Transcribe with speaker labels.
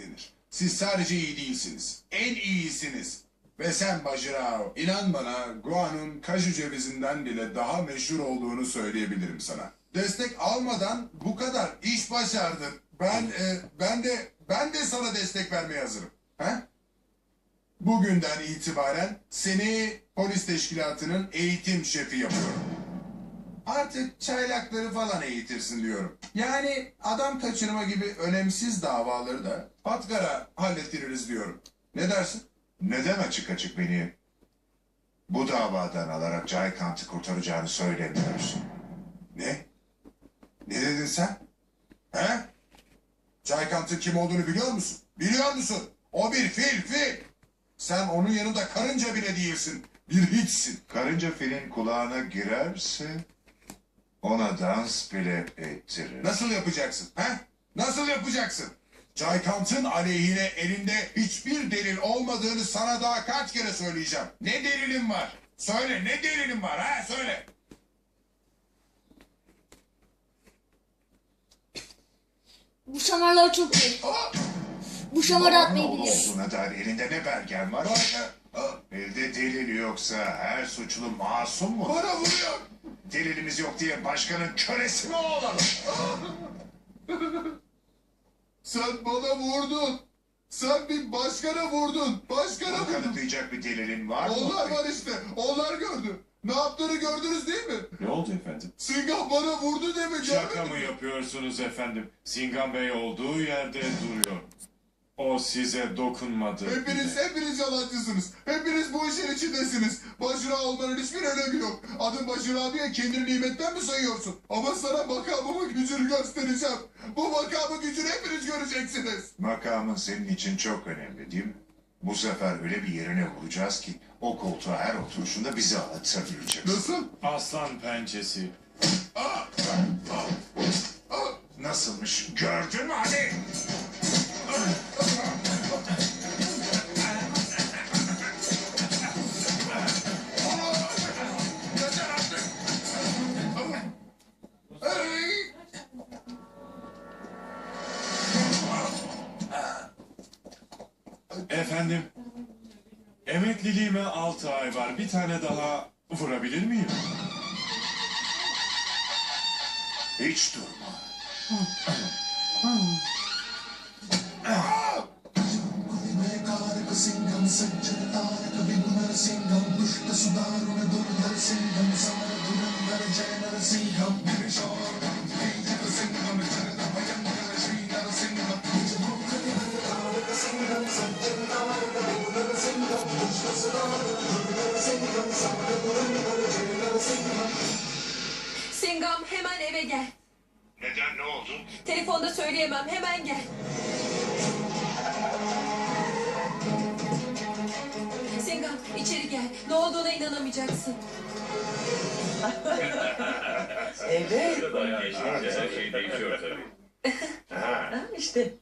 Speaker 1: denir. Siz sadece iyi değilsiniz. En iyisiniz. Ve sen Bajirao, inan bana Guan'un kaju cevizinden bile daha meşhur olduğunu söyleyebilirim sana. Destek almadan bu kadar iş başardın. Ben e, ben de ben de sana destek vermeye hazırım. He? Bugünden itibaren seni polis teşkilatının eğitim şefi yapıyorum. Artık çaylakları falan eğitirsin diyorum. Yani adam kaçırma gibi önemsiz davaları da Patkara hallettiririz diyorum. Ne dersin?
Speaker 2: Neden açık açık beni bu davadan alarak Caykant'ı kurtaracağını söylemiyorsun?
Speaker 1: Ne? Ne dedin sen? He? Caykant'ın kim olduğunu biliyor musun? Biliyor musun? O bir fil fil. Sen onun yanında karınca bile değilsin. Bir hiçsin.
Speaker 2: Karınca filin kulağına girerse ona dans bile ettirir.
Speaker 1: Nasıl yapacaksın? He? Nasıl yapacaksın? Caykant'ın aleyhine elinde hiçbir delil olmadığını sana daha kaç kere söyleyeceğim. Ne delilin var? Söyle ne delilin var ha? Söyle.
Speaker 3: Bu şamarlar çok iyi.
Speaker 1: Aa!
Speaker 3: Bu şamarı
Speaker 2: Babanın
Speaker 3: atmayı
Speaker 2: oğlu
Speaker 3: biliyor.
Speaker 2: olduğuna dair elinde ne belgen var?
Speaker 1: Bana, aa,
Speaker 2: Elde delil yoksa her suçlu masum mu?
Speaker 1: bana vuruyor.
Speaker 2: Delilimiz yok diye başkanın kölesi mi olalım?
Speaker 1: Sen bana vurdun. Sen bir başkana vurdun. Başkana
Speaker 2: Bunu
Speaker 1: vurdun.
Speaker 2: kanıtlayacak bir delilin var mı?
Speaker 1: Onlar var işte. Onlar gördü. Ne yaptığını gördünüz değil mi?
Speaker 4: Ne oldu efendim?
Speaker 1: Singah bana vurdu mi?
Speaker 4: Şaka mı yapıyorsunuz efendim? Singan Bey olduğu yerde duruyor. O size dokunmadı.
Speaker 1: Hepiniz, hepiniz yalancısınız. Hepiniz bu işin içindesiniz. Bacıra olmanın hiçbir önemi yok. Adın Bacıra diye kendini nimetten mi sayıyorsun? Ama sana makamımın gücünü göstereceğim. Bu makamın gücünü hepiniz göreceksiniz.
Speaker 2: Makamın senin için çok önemli değil mi? Bu sefer öyle bir yerine vuracağız ki o koltuğa her oturuşunda bizi hatırlayacak.
Speaker 1: Nasıl?
Speaker 4: Aslan pençesi.
Speaker 2: Nasılmış gördün mü Ali?
Speaker 4: Efendim, emekliliğime 6 ay var. Bir tane daha vurabilir miyim?
Speaker 2: Hiç durma.
Speaker 5: Singam hemen eve gel.
Speaker 2: Neden ne oldu?
Speaker 5: Telefonda söyleyemem hemen gel. Singam içeri gel. Ne olduğuna inanamayacaksın.
Speaker 6: Evet.
Speaker 7: Şey değişiyor tabii.
Speaker 6: Ha, işte